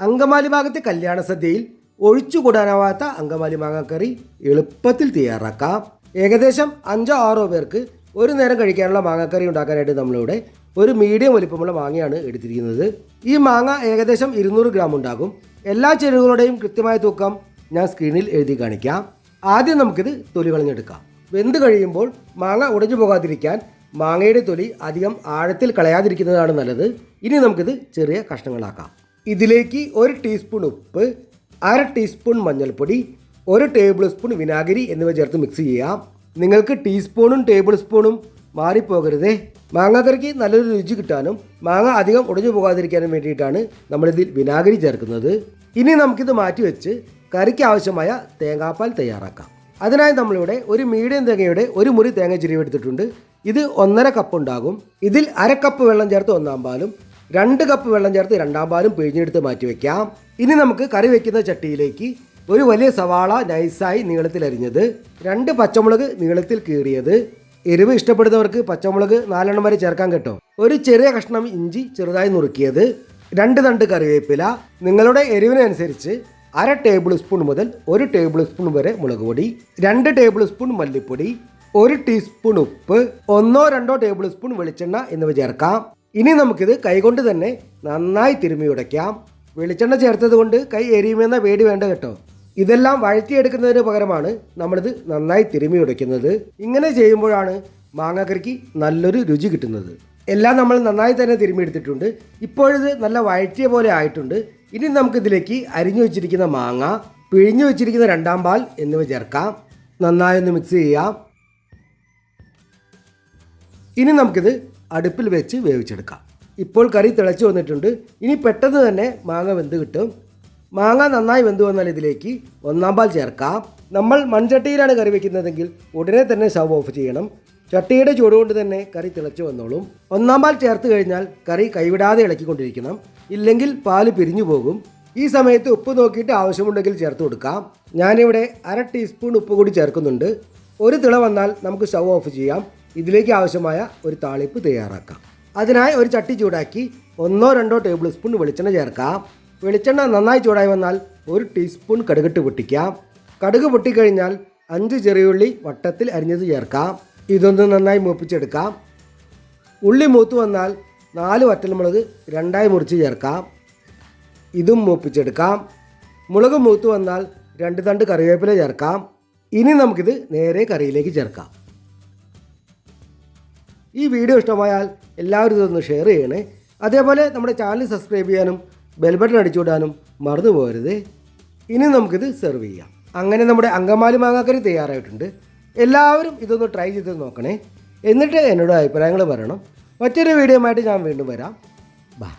അങ്കമാലി ഭാഗത്തെ കല്യാണ സദ്യയിൽ ഒഴിച്ചുകൂടാനാവാത്ത അങ്കമാലി മാങ്ങാക്കറി എളുപ്പത്തിൽ തയ്യാറാക്കാം. ഏകദേശം അഞ്ചോ ആറോ പേർക്ക് ഒരു നേരം കഴിക്കാനുള്ള മാങ്ങാക്കറി ഉണ്ടാക്കാനായിട്ട് നമ്മളിവിടെ ഒരു മീഡിയം വലിപ്പമുള്ള മാങ്ങയാണ് എടുത്തിരിക്കുന്നത്. ഈ മാങ്ങ ഏകദേശം ഇരുന്നൂറ് ഗ്രാം ഉണ്ടാകും. എല്ലാ ചെരുവുകളുടെയും കൃത്യമായ തൂക്കം ഞാൻ സ്ക്രീനിൽ എഴുതി കാണിക്കാം. ആദ്യം നമുക്കിത് തൊലി കളഞ്ഞെടുക്കാം. വെന്ത് കഴിയുമ്പോൾ മാങ്ങ ഉടഞ്ഞു പോകാതിരിക്കാൻ മാങ്ങയുടെ തൊലി അധികം ആഴത്തിൽ കളയാതിരിക്കുന്നതാണ് നല്ലത്. ഇനി നമുക്കിത് ചെറിയ കഷ്ണങ്ങളാക്കാം. ഇതിലേക്ക് ഒരു ടീസ്പൂൺ ഉപ്പ് അര ടീസ്പൂൺ മഞ്ഞൾപ്പൊടി ഒരു ടേബിൾ സ്പൂൺ വിനാഗിരി എന്നിവ ചേർത്ത് മിക്സ് ചെയ്യാം നിങ്ങൾക്ക് ടീസ്പൂണും ടേബിൾ സ്പൂണും മാറിപ്പോകരുതേ. മാങ്ങാക്കറിക്ക് നല്ലൊരു രുചി കിട്ടാനും മാങ്ങ അധികം ഉടഞ്ഞു പോകാതിരിക്കാനും വേണ്ടിയിട്ടാണ് നമ്മളിതിൽ വിനാഗിരി ചേർക്കുന്നത്. ഇനി നമുക്കിത് മാറ്റി വെച്ച് കറിക്ക് ആവശ്യമായ തേങ്ങാപ്പാൽ തയ്യാറാക്കാം. അതിനായി നമ്മളിവിടെ ഒരു മീഡിയം തേങ്ങയുടെ ഒരു മുറി തേങ്ങ ചിരിവെടുത്തിട്ടുണ്ട് ഇത് ഒന്നര കപ്പ് ഉണ്ടാകും. ഇതിൽ അര കപ്പ് വെള്ളം ചേർത്ത് ഒന്നാം പാലും രണ്ട് കപ്പ് വെള്ളം ചേർത്ത് രണ്ടാം പാലും പിഴിഞ്ഞെടുത്ത് മാറ്റി വെക്കാം. ഇനി നമുക്ക് കറി വെക്കുന്ന ചട്ടിയിലേക്ക് ഒരു വലിയ സവാള നൈസായി നീളത്തിൽ അരിഞ്ഞത് രണ്ട് പച്ചമുളക് നീളത്തിൽ കീറിയത്. എരിവ് ഇഷ്ടപ്പെടുന്നവർക്ക് പച്ചമുളക് നാലെണ്ണം വരെ ചേർക്കാൻ കേട്ടോ. ഒരു ചെറിയ കഷ്ണം ഇഞ്ചി ചെറുതായി നുറുക്കിയത് രണ്ട് തണ്ട് കറിവേപ്പില. നിങ്ങളുടെ എരിവിനനുസരിച്ച് അര ടേബിൾ സ്പൂൺ മുതൽ ഒരു ടേബിൾ സ്പൂൺ വരെ മുളക് പൊടി രണ്ട് ടേബിൾ സ്പൂൺ മല്ലിപ്പൊടി ഒരു ടീസ്പൂൺ ഉപ്പ് ഒന്നോ രണ്ടോ ടേബിൾ സ്പൂൺ വെളിച്ചെണ്ണ എന്നിവ ചേർക്കാം. ഇനി നമുക്കിത് കൈകൊണ്ട് തന്നെ നന്നായി തിരുമ്മി ഉടയ്ക്കാം. വെളിച്ചെണ്ണ ചേർത്തത് കൊണ്ട് കൈ എരിയുമെന്ന പേടി വേണ്ട കേട്ടോ. ഇതെല്ലാം വഴറ്റിയെടുക്കുന്നതിന് പകരമാണ് നമ്മളിത് നന്നായി തിരുമ്മി ഉടയ്ക്കുന്നത്. ഇങ്ങനെ ചെയ്യുമ്പോഴാണ് മാങ്ങാക്കറിക്ക് നല്ലൊരു രുചി കിട്ടുന്നത്. എല്ലാം നമ്മൾ നന്നായി തന്നെ തിരുമ്മിയെടുത്തിട്ടുണ്ട് ഇപ്പോഴിത് നല്ല വഴറ്റിയ പോലെ ആയിട്ടുണ്ട്. ഇനി നമുക്കിതിലേക്ക് അരിഞ്ഞു വെച്ചിരിക്കുന്ന മാങ്ങ പിഴിഞ്ഞു വെച്ചിരിക്കുന്ന രണ്ടാം പാൽ എന്നിവ ചേർക്കാം. നന്നായി ഒന്ന് മിക്സ് ചെയ്യാം. ഇനി നമുക്കിത് അടുപ്പിൽ വെച്ച് വേവിച്ചെടുക്കാം. ഇപ്പോൾ കറി തിളച്ചു വന്നിട്ടുണ്ട്. ഇനി പെട്ടെന്ന് തന്നെ മാങ്ങ വെന്ത് കിട്ടും. മാങ്ങ നന്നായി വെന്ത് വന്നാൽ ഇതിലേക്ക് ഒന്നാം പാൽ ചേർക്കാം. നമ്മൾ മൺചട്ടിയിലാണ് കറി വെക്കുന്നതെങ്കിൽ ഉടനെ തന്നെ സ്റ്റവ് ഓഫ് ചെയ്യണം. ചട്ടിയുടെ ചൂടുകൊണ്ട് തന്നെ കറി തിളച്ചു വന്നോളും. ഒന്നാം പാൽ ചേർത്ത് കഴിഞ്ഞാൽ കറി കൈവിടാതെ ഇളക്കിക്കൊണ്ടിരിക്കണം. ഇല്ലെങ്കിൽ പാൽ പിരിഞ്ഞു പോകും. ഈ സമയത്ത് ഉപ്പ് നോക്കിയിട്ട് ആവശ്യമുണ്ടെങ്കിൽ ചേർത്ത് കൊടുക്കാം. ഞാനിവിടെ അര ടീസ്പൂൺ ഉപ്പ് കൂടി ചേർക്കുന്നുണ്ട്. ഒരു തിള വന്നാൽ നമുക്ക് സ്റ്റവ് ഓഫ് ചെയ്യാം. ഇതിലേക്ക് ആവശ്യമായ ഒരു താളിപ്പ് തയ്യാറാക്കാം. അതിനായി ഒരു ചട്ടി ചൂടാക്കി ഒന്നോ രണ്ടോ ടേബിൾ സ്പൂൺ വെളിച്ചെണ്ണ ചേർക്കാം. വെളിച്ചെണ്ണ നന്നായി ചൂടായി വന്നാൽ ഒരു ടീസ്പൂൺ കടുകിട്ട് പൊട്ടിക്കാം. കടുക് പൊട്ടിക്കഴിഞ്ഞാൽ അഞ്ച് ചെറിയുള്ളി വട്ടത്തിൽ അരിഞ്ഞത് ചേർക്കാം. ഇതൊന്ന് നന്നായി മൂപ്പിച്ചെടുക്കാം. ഉള്ളി മൂത്ത് വന്നാൽ നാല് വറ്റൽമുളക് രണ്ടായി മുറിച്ച് ചേർക്കാം. ഇതും മൂപ്പിച്ചെടുക്കാം. മുളക് മൂത്ത് വന്നാൽ രണ്ട് തണ്ട് കറിവേപ്പില ചേർക്കാം. ഇനി നമുക്കിത് നേരെ കറിയിലേക്ക് ചേർക്കാം. ഈ വീഡിയോ ഇഷ്ടമായാൽ എല്ലാവരും ഇതൊന്ന് ഷെയർ ചെയ്യണേ. അതേപോലെ നമ്മുടെ ചാനൽ സബ്സ്ക്രൈബ് ചെയ്യാനും ബെൽബട്ടൺ അടിച്ചുവിടാനും മറന്നു പോകരുത്. ഇനി നമുക്കിത് സെർവ് ചെയ്യാം. അങ്ങനെ നമ്മുടെ അങ്കമാലി മാങ്ങാക്കറി തയ്യാറായിട്ടുണ്ട്. എല്ലാവരും ഇതൊന്ന് ട്രൈ ചെയ്ത് നോക്കണേ. എന്നിട്ട് എന്നോട് അഭിപ്രായങ്ങൾ പറയണം. മറ്റൊരു വീഡിയോ ആയിട്ട് ഞാൻ വീണ്ടും വരാം. ബൈ